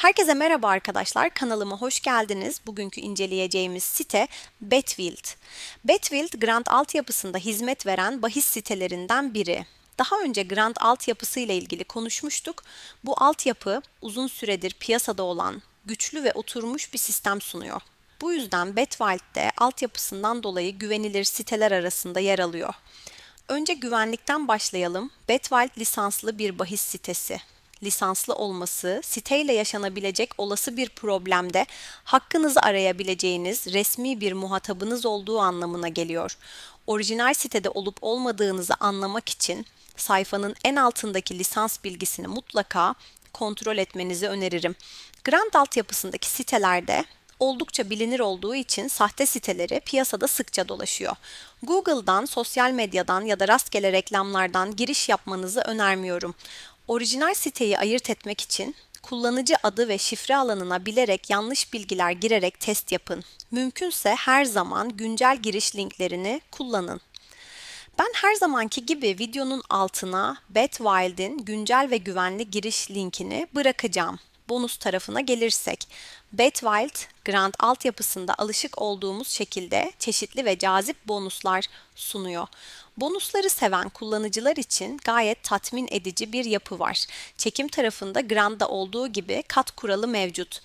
Herkese merhaba arkadaşlar. Kanalıma hoş geldiniz. Bugünkü inceleyeceğimiz site Betwild. Betwild grant altyapısında hizmet veren bahis sitelerinden biri. Daha önce grant altyapısı ile ilgili konuşmuştuk. Bu altyapı uzun süredir piyasada olan güçlü ve oturmuş bir sistem sunuyor. Bu yüzden Betwild de altyapısından dolayı güvenilir siteler arasında yer alıyor. Önce güvenlikten başlayalım. Betwild lisanslı bir bahis sitesi lisanslı olması, siteyle yaşanabilecek olası bir problemde hakkınızı arayabileceğiniz resmi bir muhatabınız olduğu anlamına geliyor. Orijinal sitede olup olmadığınızı anlamak için sayfanın en altındaki lisans bilgisini mutlaka kontrol etmenizi öneririm. Grant altyapısındaki sitelerde oldukça bilinir olduğu için sahte siteleri piyasada sıkça dolaşıyor. Google'dan, sosyal medyadan ya da rastgele reklamlardan giriş yapmanızı önermiyorum. Orijinal siteyi ayırt etmek için kullanıcı adı ve şifre alanına bilerek yanlış bilgiler girerek test yapın. Mümkünse her zaman güncel giriş linklerini kullanın. Ben her zamanki gibi videonun altına Betwild'in güncel ve güvenli giriş linkini bırakacağım. Bonus tarafına gelirsek, Betwild, Grant altyapısında alışık olduğumuz şekilde çeşitli ve cazip bonuslar sunuyor. Bonusları seven kullanıcılar için gayet tatmin edici bir yapı var. Çekim tarafında Grant'da olduğu gibi kat kuralı mevcut.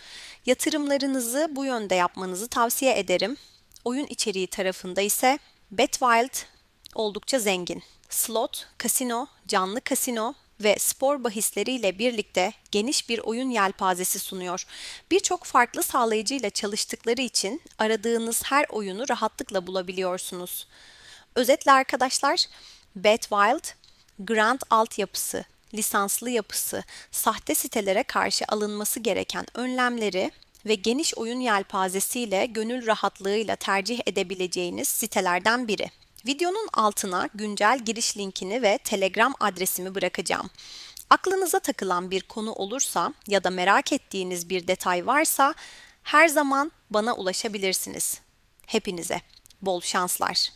Yatırımlarınızı bu yönde yapmanızı tavsiye ederim. Oyun içeriği tarafında ise Betwild oldukça zengin. Slot, kasino, canlı kasino ve spor bahisleriyle birlikte geniş bir oyun yelpazesi sunuyor. Birçok farklı sağlayıcı ile çalıştıkları için aradığınız her oyunu rahatlıkla bulabiliyorsunuz. Özetle arkadaşlar, Betwild, Grant altyapısı, lisanslı yapısı, sahte sitelere karşı alınması gereken önlemleri ve geniş oyun yelpazesiyle gönül rahatlığıyla tercih edebileceğiniz sitelerden biri. Videonun altına güncel giriş linkini ve Telegram adresimi bırakacağım. Aklınıza takılan bir konu olursa ya da merak ettiğiniz bir detay varsa her zaman bana ulaşabilirsiniz. Hepinize bol şanslar.